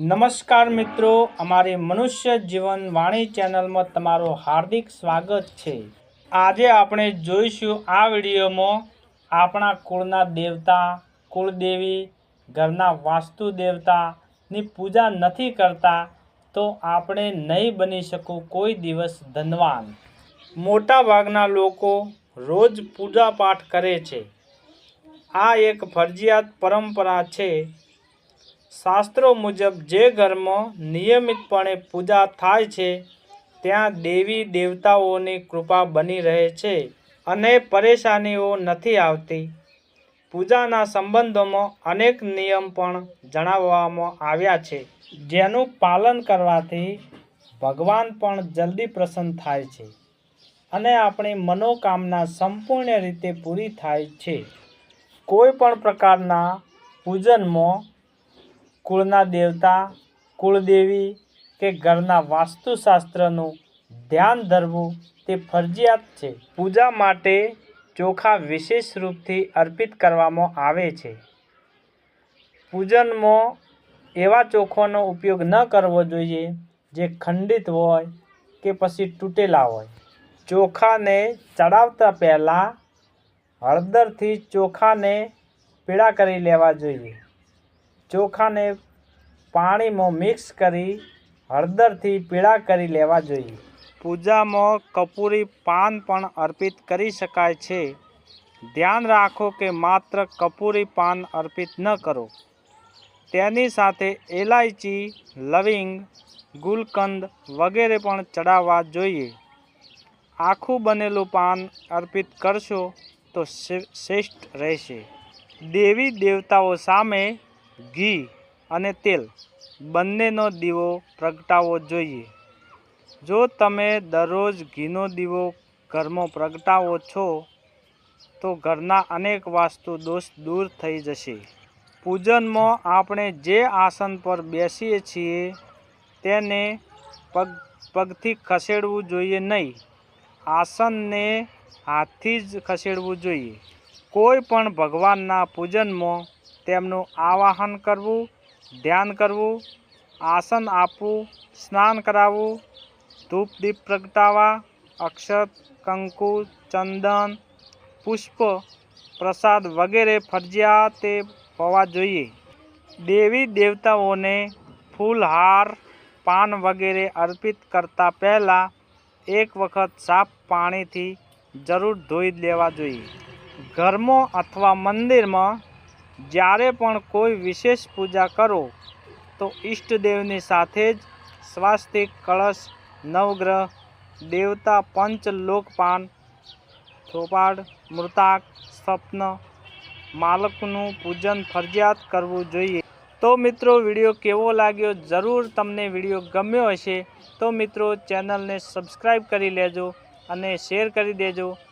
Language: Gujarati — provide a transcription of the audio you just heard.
નમસ્કાર મિત્રો, અમારી મનુષ્ય જીવન વાણી ચેનલમાં તમારું હાર્દિક સ્વાગત છે. આજે આપણે જોઈશું આ વિડીયોમાં આપણા કુળના દેવતા, કુળદેવી, ઘરના વાસ્તુ દેવતાની પૂજા નથી કરતા તો આપણે નહીં બની શકું કોઈ દિવસ ધનવાન. મોટાભાગના લોકો રોજ પૂજા પાઠ કરે છે. આ એક ફરજિયાત પરંપરા છે શાસ્ત્રો મુજબ જે ઘરમાં નિયમિતપણે પૂજા થાય છે, ત્યાં દેવી દેવતાઓની કૃપા બની રહે છે અને પરેશાનીઓ નથી આવતી. પૂજાના સંબંધોમાં અનેક નિયમ પણ જણાવવામાં આવ્યા છે, જેનું પાલન કરવાથી ભગવાન પણ જલ્દી પ્રસન્ન થાય છે અને આપણી મનોકામના સંપૂર્ણ રીતે પૂરી થાય છે. કોઈ પણ પ્રકારના પૂજનમાં કુળના દેવતા, કુળદેવી કે ઘરના વાસ્તુશાસ્ત્રનું ધ્યાન ધરવું તે ફરજિયાત છે. પૂજા માટે ચોખા વિશેષ રૂપથી અર્પિત કરવામાં આવે છે. પૂજનમાં એવા ચોખાનો ઉપયોગ ન કરવો જોઈએ જે ખંડિત હોય કે પછી તૂટેલા હોય. ચોખાને ચડાવતા પહેલાં હળદરથી ચોખાને પીળા કરી લેવા જોઈએ. ચોખાને પાણીમાં મિક્સ કરી હળદરથી પીળા કરી લેવા જોઈએ. પૂજામાં કપૂરી પાન પણ અર્પિત કરી શકાય છે. ધ્યાન રાખો કે માત્ર કપૂરી પાન અર્પિત ન કરો. તેની સાથે એલાયચી, લવિંગ, ગુલકંદ વગેરે પણ ચડાવવા જોઈએ. આખું બનેલું પાન અર્પિત કરશો તો શ્રે- શ્રેષ્ઠ રહેશે. દેવી દેવતાઓ સામે ઘી અને તેલ બંનેનો દીવો પ્રગટાવવો જોઈએ. જો તમે દરરોજ ઘીનો દીવો ઘરમાં પ્રગટાવો છો, તો ઘરના અનેક વાસ્તુ દોષ દૂર થઈ જશે. પૂજનમાં આપણે જે આસન પર બેસીએ છીએ, તેને પગ, પગથી ખસેડવું જોઈએ નહીં. આસનને હાથથી જ ખસેડવું જોઈએ. કોઈ પણ ભગવાનના પૂજનમાં તેમનું આવાહન કરવું, ધ્યાન કરવું, આસન આપવું, સ્નાન કરાવવું, ધૂપ દીપ પ્રગટાવવા, અક્ષત, કંકુ, ચંદન, પુષ્પ, પ્રસાદ વગેરે ફરજિયાતે હોવા જોઈએ. દેવી દેવતાઓને ફૂલહાર પાન વગેરે અર્પિત કરતાં પહેલાં એક વખત સાફ પાણીથી જરૂર ધોઈ લેવા જોઈએ. ઘરમાં અથવા મંદિરમાં જ્યારે પણ કોઈ વિશેષ પૂજા કરો, તો ઈષ્ટદેવની સાથે જ સ્વાસ્તિક, કળશ, નવગ્રહ, દેવતા, પંચ, લોકપાન, થોપાડ, મૃતાક, સ્વપ્ન, માલકનું પૂજન ફરજિયાત કરવું જોઈએ. તો મિત્રો, વીડિયો કેવો લાગ્યો? જરૂર તમને વીડિયો ગમ્યો હશે તો મિત્રો, ચેનલને સબસ્ક્રાઈબ કરી લેજો અને શેર કરી દેજો.